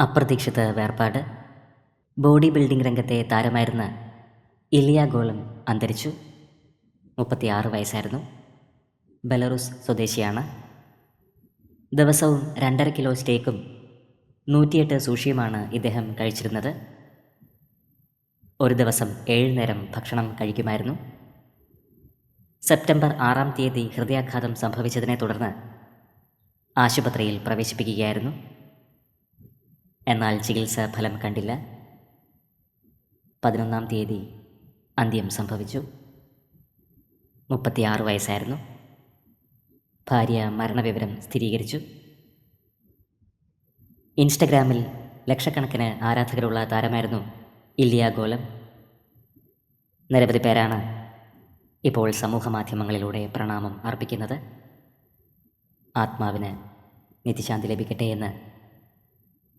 അപ്രതീക്ഷിത വേർപാട്. Body building രംഗത്തെ താരമായിരുന്ന ഇലിയ ഗോളം അന്തരിച്ചു. മുപ്പത്തിയാറ് വയസ്സായിരുന്നു. ബെലറൂസ് സ്വദേശിയാണ്. ദിവസവും രണ്ടര കിലോ സ്റ്റേക്കും നൂറ്റിയെട്ട് സൂഷിയുമാണ് ഇദ്ദേഹം കഴിച്ചിരുന്നത്. ഒരു ദിവസം ഏഴ് നേരം ഭക്ഷണം കഴിക്കുമായിരുന്നു. സെപ്റ്റംബർ ആറാം തീയതി ഹൃദയാഘാതം സംഭവിച്ചതിനെ തുടർന്ന് ആശുപത്രിയിൽ പ്രവേശിപ്പിക്കുകയായിരുന്നു. എന്നാൽ ചികിത്സ ഫലം കണ്ടില്ല. പതിനൊന്നാം തീയതി അന്ത്യം സംഭവിച്ചു. മുപ്പത്തിയാറ് വയസ്സായിരുന്നു. ഭാര്യ മരണവിവരം സ്ഥിരീകരിച്ചു. ഇൻസ്റ്റഗ്രാമിൽ ലക്ഷക്കണക്കിന് ആരാധകരുള്ള താരമായിരുന്നു ഇല്ലിയ ഗോലം. നിരവധി പേരാണ് ഇപ്പോൾ സമൂഹ മാധ്യമങ്ങളിലൂടെ പ്രണാമം അർപ്പിക്കുന്നത്. ആത്മാവിന് നിത്യശാന്തി ലഭിക്കട്ടെ എന്ന്